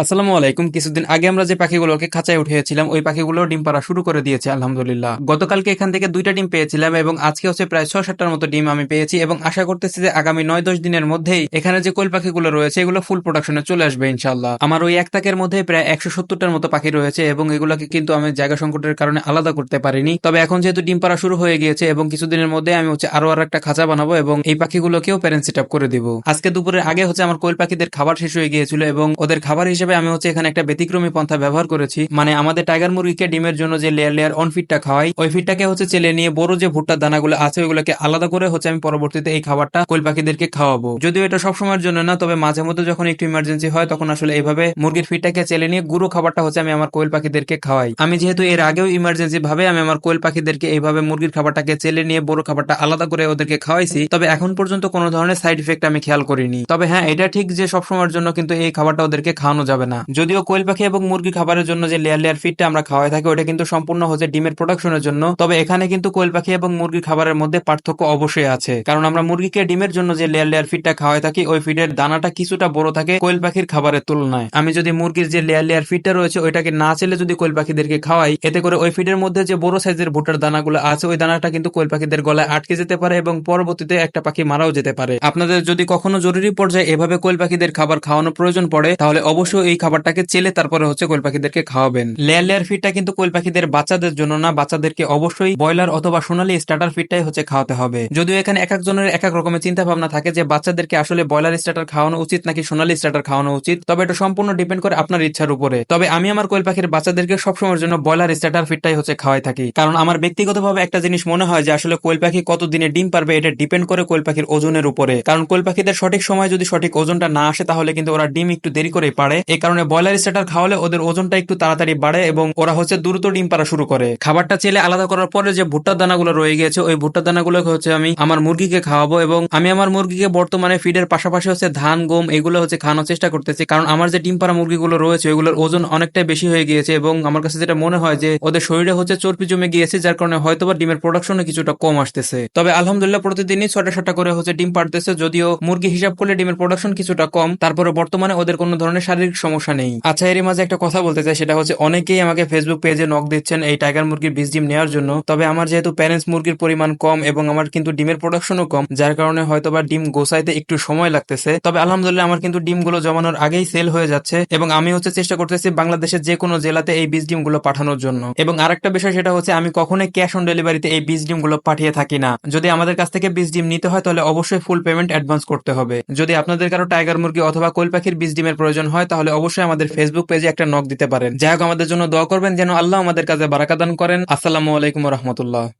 আসসালামু আলাইকুম। কিছুদিন আগে আমরা যে পাখিগুলোকে খাঁচায় উঠিয়েছিলাম, ওই পাখিগুলো ডিম পাড়া শুরু করে দিয়েছে, আলহামদুলিল্লাহ। গতকালকে এখান থেকে দুইটা ডিম পেয়েছিলাম এবং আজকে হচ্ছে প্রায় ছয় সাতটার মতো ডিম আমি পেয়েছি এবং আশা করতেছি যে আগামী নয় দশ দিনের মধ্যেই এখানে যে কোয়েল পাখিগুলো রয়েছে, এগুলো ফুল প্রোডাকশনে চলে আসবে ইনশাল্লাহ আমার ওই এক তাকের মধ্যে প্রায় একশো সত্তরটার মতো পাখি রয়েছে এবং এগুলোকে কিন্তু আমি জায়গা সংকটের কারণে আলাদা করতে পারিনি। তবে এখন যেহেতু ডিম পাড়া শুরু হয়ে গিয়েছে এবং কিছুদিনের মধ্যে আমি হচ্ছে আরও আর একটা খাঁচা বানাবো এবং এই পাখিগুলোকেও প্যারেন্ট সেট আপ করে দিব। আজকে দুপুরের আগে হচ্ছে আমার কোয়েল পাখিদের খাবার শেষ হয়ে গিয়েছিল এবং ওদের খাবার হিসেবে আমি হচ্ছে এখানে একটা ব্যতিক্রমী পন্থা ব্যবহার করেছি। মানে আমাদের টাইগার মুরগিকে ডিমের জন্য যে লেয়ার লেয়ার অন ফিটটা খাওয়াই, ওই ফিটটাকে হচ্ছে চেলে নিয়ে বড় যে ভুট্টার দানাগুলো আছে, ওইগুলোকে আলাদা করে হচ্ছে আমি পরবর্তীতে এই খাবারটা কোয়েল পাখিদেরকে খাওয়াবো। যদিও এটা সবসময়ের জন্য না, তবে মাঝে মধ্যে যখন একটু ইমার্জেন্সি হয়, তখন আসলে এইভাবে মুরগির ফিটটাকে চেলে নিয়ে গুঁড়ো খাবারটা হচ্ছে আমি আমার কোয়েল পাখিদেরকে খাওয়াই। আমি যেহেতু এর আগেও ইমার্জেন্সি ভাবে আমি আমার কোয়েল পাখিদেরকে এইভাবে মুরগির খাবারটাকে চেলে নিয়ে বড় খাবারটা আলাদা করে ওদেরকে খাওয়াইছি, তবে এখন পর্যন্ত কোনো ধরনের সাইড ইফেক্ট আমি খেয়াল করিনি। তবে হ্যাঁ এটা ঠিক যে সবসময়ের জন্য কিন্তু এই খাবারটা ওদেরকে খাওয়ানো যাবে না। যদিও কোয়েল পাখি এবং মুরগি খাবারের জন্য যে লেয়ার লেয়ার ফিডটা আমরা খাওয়াই থাকি ওটা কিন্তু সম্পূর্ণ হচ্ছে ডিমের প্রোডাকশনের জন্য। তবে এখানে কিন্তু কোয়েল পাখি এবং মুরগির খাবারের মধ্যে পার্থক্য অবশ্যই আছে। কারণ আমরা মুরগিকে ডিমের জন্য যে লেয়ার লেয়ার ফিডটা খাওয়াই থাকি, ওই ফিডের দানাটা কিছুটা বড় থাকে কোয়েল পাখির খাবারের তুলনায়। আমি যদি মুরগির যে লেয়ার লেয়ার ফিডটা রয়েছে, ওইটাকে না চেলে যদি কোয়েল পাখিদেরকে খাওয়াই, এতে করে ওই ফিডের মধ্যে যে বড় সাইজের ভুট্টার দানাগুলো আছে, ওই দানাটা কিন্তু কোয়েল পাখিদের গলায় আটকে যেতে পারে এবং পরবর্তীতে একটা পাখি মারাও যেতে পারে। আপনাদের যদি কখনো জরুরি পর্যায়ে এভাবে কোয়েল পাখিদের খাবার খাওয়ানো প্রয়োজন পড়ে, তাহলে অবশ্যই এই খাবারটাকে চেলে তারপরে হচ্ছে কোয়েল পাখিদেরকে খাওয়াবেন। লেয়ার লেয়ার ফিডটা কিন্তু কোয়েল পাখিদের বাচ্চাদের জন্য না, বাচ্চাদেরকে অবশ্যই ব্রয়লার অথবা সোনালী স্টার্টার ফিডটাই হচ্ছে খাওয়াতে হবে। যদিও এখানে এক একজনের এক এক রকমের চিন্তা ভাবনা থাকে যে বাচ্চাদেরকে আসলে ব্রয়লার স্টার্টার খাওয়ানো উচিত নাকি সোনালী স্টার্টার খাওয়ানো উচিত, তবে এটা সম্পূর্ণ ডিপেন্ড করে আপনার ইচ্ছার উপরে। তবে আমি আমার কোয়েল পাখির বাচ্চাদেরকে সবসময়ের জন্য ব্রয়লার স্টার্টার ফিডটাই হচ্ছে খাওয়াই থাকি। কারণ আমার ব্যক্তিগতভাবে একটা জিনিস মনে হয় যে আসলে কোয়েল পাখি কত দিনে ডিম পারবে, এটা ডিপেন্ড করে কোয়েল পাখির ওজনের উপরে। কারণ কোয়েল পাখিদের সঠিক সময় যদি সঠিক ওজনটা না আসে, তাহলে কিন্তু ওরা ডিম একটু দেরি করে পারে এই কারণে ব্রয়লার স্টার্টার খাওয়ালে ওদের ওজনটা একটু তাড়াতাড়ি বাড়ে এবং ওরা হচ্ছে দ্রুত ডিম পাড়া শুরু করে। খাবারটা চেলে আলাদা করার পরে যে ভুট্টার দানাগুলো রয়ে গেছে, ওই ভুট্টার দানাগুলোকে হচ্ছে আমি আমার মুরগিকে খাওয়াবো এবং আমি আমার মুরগিকে বর্তমানে ফিডের পাশাপাশি হচ্ছে ধান, গম এগুলো হচ্ছে খাওয়ানোর চেষ্টা করতেছি। কারণ আমার যে ডিম পাড়া মুরগিগুলো রয়েছে, ওইগুলোর ওজন অনেকটাই বেশি হয়ে গিয়েছে এবং আমার কাছে যেটা মনে হয় যে ওদের শরীরে হচ্ছে চর্বি জমে গিয়েছে, যার কারণে হয়তোবা ডিমের প্রোডাকশনে কিছুটা কম আসতেছে। তবে আলহামদুলিল্লাহ প্রতিদিনই ছটা ছটা করে হচ্ছে ডিম পাড়তেছে, যদিও মুরগি হিসাব করলে ডিমের প্রোডাকশন কিছুটা কম। তারপরে বর্তমানে ওদের কোনো ধরনের শারীরিক সমস্যা নেই। আচ্ছা এর মাঝে একটা কথা বলতে চাই, সেটা হচ্ছে অনেকেই আমাকে ফেসবুক পেজে নক দিচ্ছেন এই টাইগার মুরগির বীজ ডিম নেওয়ার জন্য। তবে আমার যেহেতু প্যারেন্টস মুরগির পরিমাণ কম এবং আমার কিন্তু ডিমের প্রোডাকশনও কম, যার কারণে হয়তো বা ডিম গোসাইতে একটু সময় লাগতেছে। তবে আলহামদুলিল্লাহ আমার কিন্তু ডিমগুলো জমানোর আগেই সেল হয়ে যাচ্ছে এবং আমি হচ্ছে চেষ্টা করতেছি বাংলাদেশের যে কোনো জেলাতে এই বীজ ডিমগুলো পাঠানোর জন্য। এবং আরেকটা বিষয়, সেটা হচ্ছে আমি কখনোই ক্যাশ অন ডেলিভারিতে এই বীজ ডিমগুলো পাঠিয়ে থাকি না। যদি আমাদের কাছ থেকে বীজ ডিম নিতে হয়, তাহলে অবশ্যই ফুল পেমেন্ট অ্যাডভান্স করতে হবে। যদি আপনাদের কারও টাইগার মুরগি অথবা কোয়েল পাখির বীজ ডিমের প্রয়োজন হয়, তাহলে অবশ্যই আমাদের ফেসবুক পেজে একটা নক দিতে পারেন। যাই হোক, আমাদের জন্য দোয়া করবেন, যেন আল্লাহ আমাদের কাজে বারাকাদান করেন। আসসালামু আলাইকুম রহমতুল্লাহ।